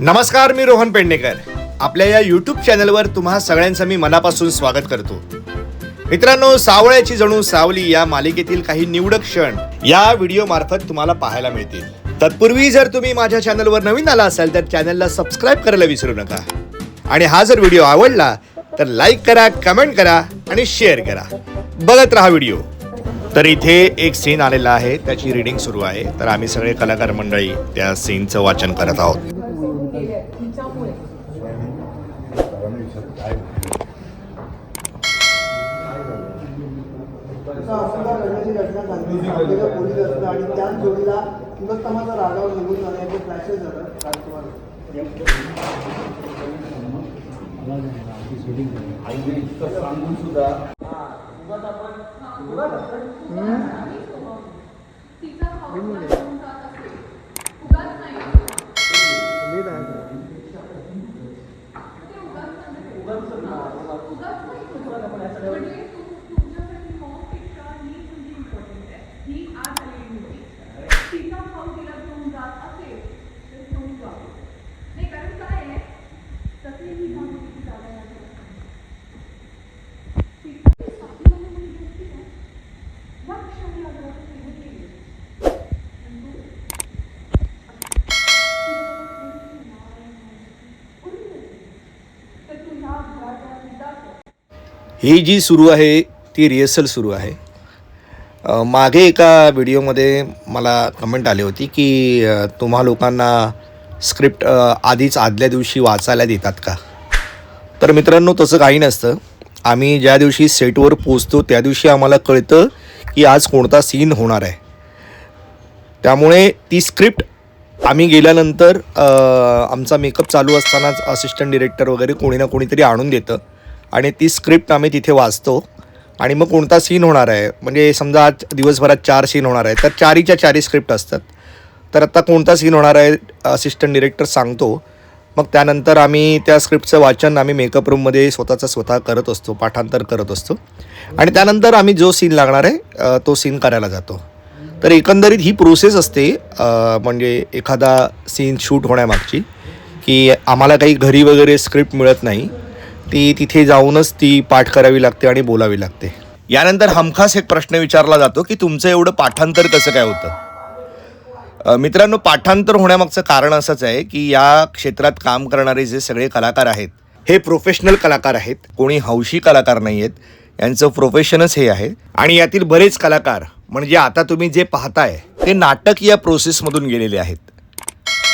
नमस्कार मी रोहन पेडणेकर. आपल्या या यूट्यूब चॅनलवर तुम्हा सगळ्यांचं मी मनापासून स्वागत करतो. मित्रांनो सावळ्याची जणू सावली या मालिकेतील काही निवडक क्षण या व्हिडिओ मार्फत तुम्हाला पाहायला मिळतील. तत्पूर्वी जर तुम्ही माझ्या चॅनलवर नवीन आला असाल तर चॅनलला सबस्क्राईब करायला विसरू नका. आणि हा जर व्हिडिओ आवडला तर लाईक करा कमेंट करा आणि शेअर करा. बघत राहा व्हिडिओ तर इथे एक सीन आलेला आहे त्याची रिडिंग सुरू आहे. तर आम्ही सगळे कलाकार मंडळी त्या सीनचं वाचन करत आहोत. आणि त्याच जोडीला तिलोत्तमाचा रागावर निघून जाणं याचे फ्लॅशेस झालं काल तुम्हाला ही जी सुरू आहे ती रिहर्सल सुरू आहे. मागे एका व्हिडिओमध्ये मला कमेंट आली होती की तुम्हा लोकांना स्क्रिप्ट आधीच आदल्या दिवशी वाचायला देतात का? तर मित्रांनो तसं काही नसतं. आम्ही ज्या दिवशी सेटवर पोचतो त्या दिवशी आम्हाला कळतं की आज कोणता सीन होणार आहे. त्यामुळे ती स्क्रिप्ट आम्ही गेल्यानंतर आमचा मेकअप चालू असतानाच असिस्टंट डिरेक्टर वगैरे कोणी ना कोणीतरी आणून देतं. आणि ती स्क्रिप्ट आम्ही तिथे वाचतो. आणि मग कोणता सीन होणार आहे? म्हणजे समजा आज दिवसभरात चार सीन होणार आहे तर चारीच्या चारी स्क्रिप्ट असतात. तर आता कोणता सीन होणार आहे असिस्टंट डिरेक्टर सांगतो. मग त्यानंतर आम्ही त्या स्क्रिप्टचं वाचन आम्ही मेकअप रूममध्ये स्वतःचं स्वतः करत असतो पाठांतर करत असतो. आणि त्यानंतर आम्ही जो सीन लागणार आहे तो सीन करायला जातो. तर एकंदरीत ही प्रोसेस असते म्हणजे एखादा सीन शूट होण्यामागची की आम्हाला काही घरी वगैरे स्क्रिप्ट मिळत नाही. ती तिथे जाऊनच ती पाठ करावी लागते आणि बोलावी लागते. यानंतर हमखास एक प्रश्न विचारला जातो की तुमचं एवढं पाठांतर कसं काय होतं? मित्रांनो पाठांतर होण्यामागचं कारण असंच आहे की या क्षेत्रात काम करणारे जे सगळे कलाकार आहेत हे प्रोफेशनल कलाकार आहेत कोणी हौशी कलाकार नाही आहेत यांचं प्रोफेशनच हे आहे. आणि यातील बरेच कलाकार म्हणजे आता तुम्ही जे पाहताय ते नाटक या प्रोसेसमधून गेलेले आहेत.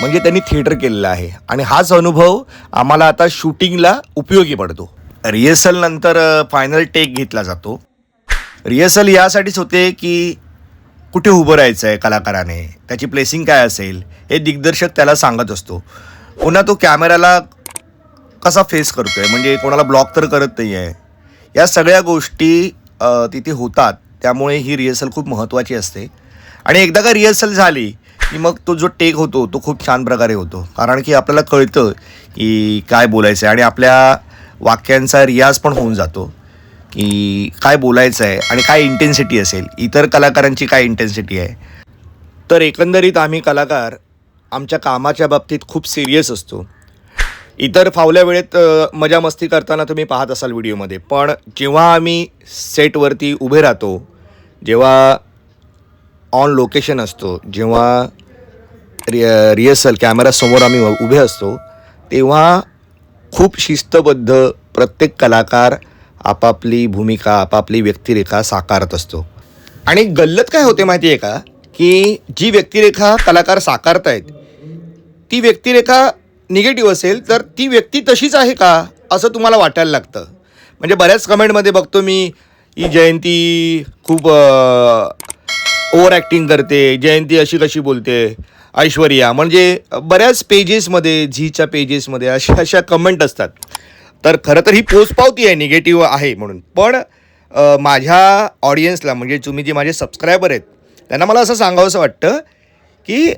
म्हणजे त्यांनी थिएटर केलेलं आहे. आणि हाच अनुभव आम्हाला आता शूटिंगला उपयोगी पडतो. रिहर्सल नंतर फायनल टेक घेतला जातो. रिहर्सल यासाठीच होते की कुठे उभं राहायचं आहे कलाकाराने त्याची प्लेसिंग काय असेल हे दिग्दर्शक त्याला सांगत असतो. पुन्हा तो कॅमेराला कसा फेस करतो आहे म्हणजे कोणाला ब्लॉक तर करत नाही आहे या सगळ्या गोष्टी तिथे होतात. त्यामुळे ही रिहर्सल खूप महत्त्वाची असते. आणि एकदा का रिहर्सल झाली की मग तो जो टेक होतो तो खूप छान प्रकारे होतो. कारण की आपल्याला कळतं की काय बोलायचं आहे आणि आपल्या वाक्यांचा रियाज पण होऊन जातो की काय बोलायचं आहे आणि काय इंटेन्सिटी असेल. इतर कलाकारांची काय इंटेन्सिटी आहे? तर एकंदरीत आम्ही कलाकार आमच्या कामाच्या बाबतीत खूप सिरियस असतो. इतर फावल्या वेळेत मजा मस्ती करताना तुम्ही पाहत असाल व्हिडिओमध्ये. पण जेव्हा आम्ही सेटवरती उभे राहतो जेव्हा ऑन लोकेशन असतो. जेव्हा रिय रिहर्सल कॅमेरासमोर आम्ही उभे असतो तेव्हा खूप शिस्तबद्ध प्रत्येक कलाकार आपापली भूमिका आपापली व्यक्तिरेखा साकारत असतो. आणि गल्लत काय होते माहिती आहे का? की जी व्यक्तिरेखा कलाकार साकारत आहेत ती व्यक्तिरेखा निगेटिव्ह असेल तर ती व्यक्ती तशीच आहे का? असं तुम्हाला वाटायला लागतं. म्हणजे बऱ्याच कमेंटमध्ये बघतो मी ही जयंती खूप ओव्हर ॲक्टिंग करते जयंती अशी कशी बोलते ऐश्वर्या. म्हणजे बऱ्याच पेजेसमध्ये झीच्या पेजेसमध्ये अशा अशा कमेंट असतात. तर खरं तर ही पोचपावती आहे निगेटिव्ह आहे म्हणून. पण माझ्या ऑडियन्सला म्हणजे तुम्ही जे माझे सबस्क्रायबर आहेत त्यांना मला असं सांगावंसं वाटतं की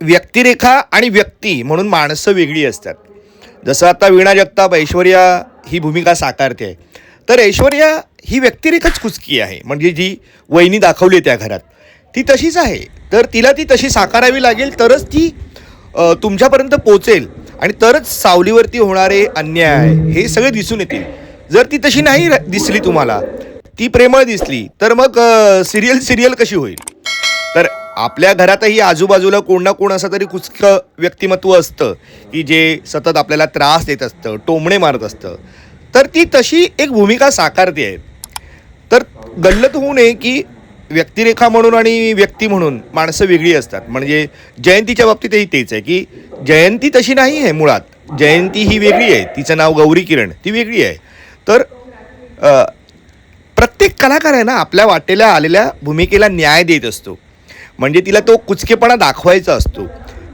व्यक्तिरेखा आणि व्यक्ती म्हणून माणसं वेगळी असतात. जसं आता वीणा जगताप ऐश्वर्या ही भूमिका साकारते. आहे तर ऐश्वर्या ही व्यक्तिरेखाच कुचकी आहे. म्हणजे जी वहिनी दाखवली त्या घरात ती तशीच आहे. तर तिला ती तशी साकारावी लागेल तरच ती तुमच्यापर्यंत पोचेल. आणि तरच सावलीवरती होणारे अन्याय हे सगळे दिसून येतील. जर ती तशी नाही दिसली तुम्हाला ती प्रेमळ दिसली तर मग सिरियल सिरियल कशी होईल? तर आपल्या घरातही आजूबाजूला कोण ना कोण असं तरी कुचकं व्यक्तिमत्व असतं की जे सतत आपल्याला त्रास देत असतं टोमणे मारत असतं. तर ती तशी एक भूमिका साकारते. आहे गल्लत होऊ नये की व्यक्तिरेखा म्हणून आणि व्यक्ती म्हणून माणसं वेगळी असतात. म्हणजे जयंतीच्या बाबतीतही तेच आहे की जयंती तशी नाही आहे मुळात. जयंती ही वेगळी आहे. तिचं नाव गौरी किरण. ती वेगळी आहे. तर प्रत्येक कलाकार आहे ना आपल्या वाटेला आलेल्या भूमिकेला न्याय देत असतो. म्हणजे तिला तो कुचकेपणा दाखवायचा असतो.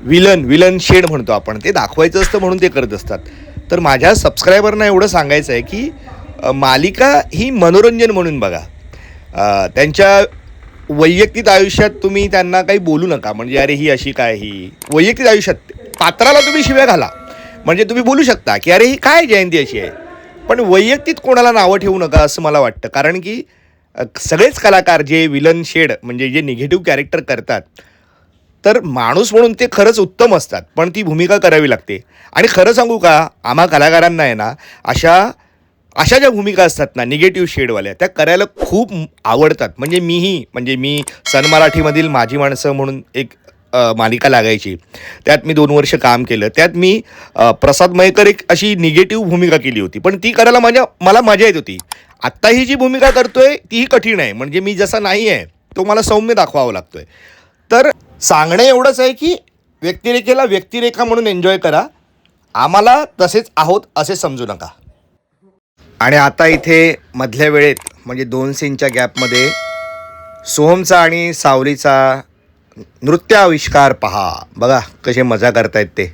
विलन विलन शेड म्हणतो आपण. ते दाखवायचं असतं म्हणून ते करत असतात. तर माझ्या सबस्क्रायबरना एवढं सांगायचं आहे की मालिका ही मनोरंजन म्हणून बघा. त्यांच्या वैयक्तिक आयुष्यात तुम्ही त्यांना काही बोलू नका. म्हणजे अरे ही अशी काय ही वैयक्तिक आयुष्यात पात्राला तुम्ही शिव्या घाला. म्हणजे तुम्ही बोलू शकता की अरे ही काय जयंती अशी आहे? पण वैयक्तिक कोणाला नावं ठेवू नका असं मला वाटतं. कारण की सगळेच कलाकार जे विलन शेड म्हणजे जे निगेटिव्ह कॅरेक्टर करतात तर माणूस म्हणून ते खरंच उत्तम असतात. पण ती भूमिका करावी लागते. आणि खरं सांगू का आम्हा कलाकारांना आहे ना अशा अशा ज्या भूमिका असतात ना निगेटिव्ह शेडवाल्या त्या करायला खूप आवडतात. म्हणजे मीही म्हणजे मी सन मराठीमधील माझी माणसं म्हणून एक मालिका लागायची. त्यात मी दोन वर्ष काम केलं. त्यात मी प्रसाद मयकर एक अशी निगेटिव्ह भूमिका केली होती. पण ती करायला माझ्या मला मजा येत होती. आत्ता ही जी भूमिका करतोय तीही कठीण आहे. म्हणजे मी जसा नाही आहे तो मला सौम्य दाखवावा लागतोय. तर सांगणं एवढंच आहे की व्यक्तिरेखेला व्यक्तिरेखा म्हणून एन्जॉय करा. आम्हाला तसेच आहोत असे समजू नका. आणि आता इथे मधल्या वेळेत म्हणजे दोन सीनच्या गॅपमध्ये सोहमचा आणि सावलीचा नृत्य आविष्कार पहा. बघा कसे मजा करतायत ते.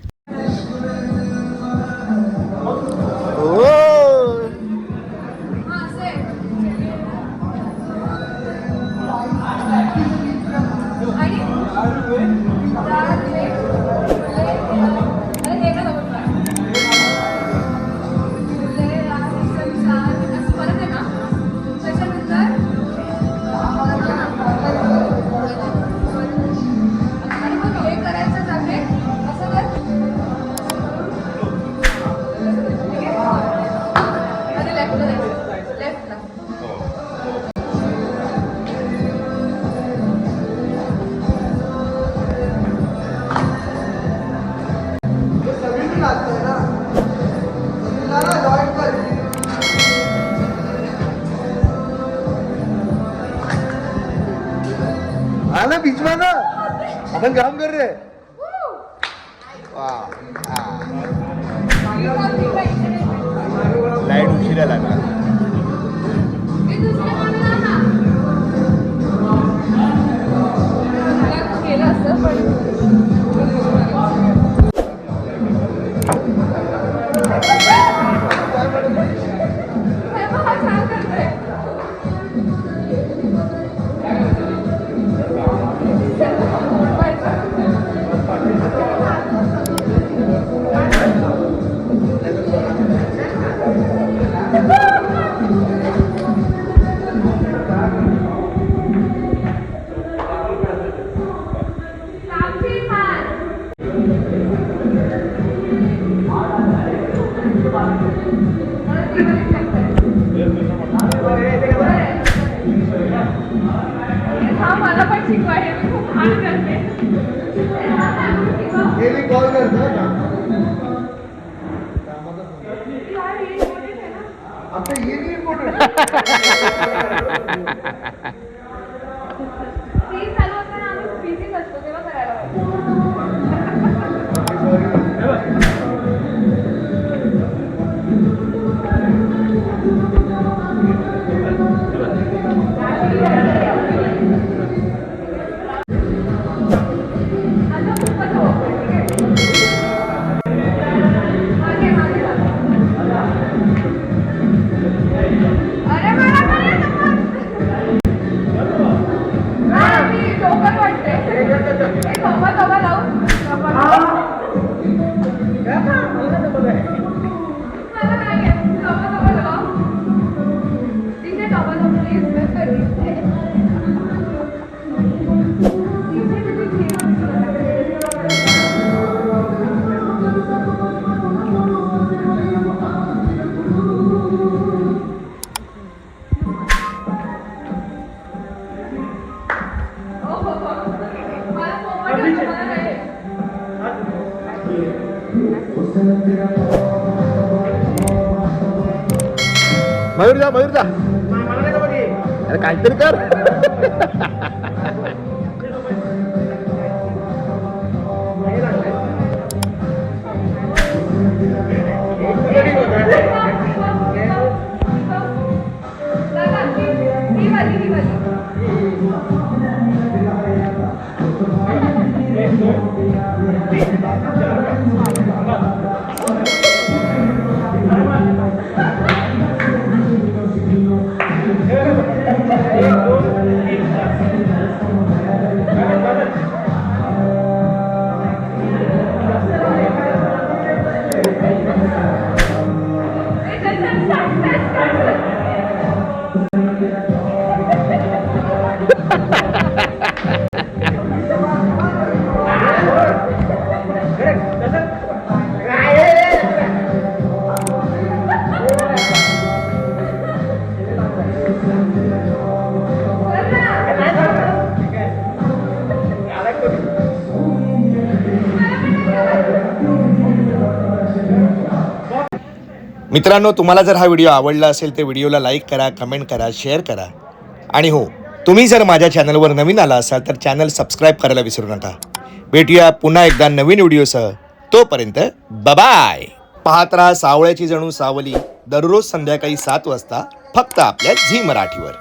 अपन काम हा मला पण शिकवायला मी खूप छान करते. ये भी कॉल करता है. आता ये भी इम्पोर्टेंट मयूर जा मयूर जा. अरे काहीतरी कर. मित्रांनो तुम्हाला जर हा व्हिडिओ आवडला असेल तर व्हिडिओला लाईक करा कमेंट करा शेअर करा. आणि हो तुम्ही जर माझ्या चॅनलवर नवीन आला असाल तर चॅनल सबस्क्राईब करायला विसरू नका. भेटूया पुन्हा एकदा नवीन व्हिडिओसह. तोपर्यंत बबाय पाहत राहा सावळ्याची जणू सावली. दररोज संध्याकाळी सात वाजता फक्त आपल्या झी मराठीवर.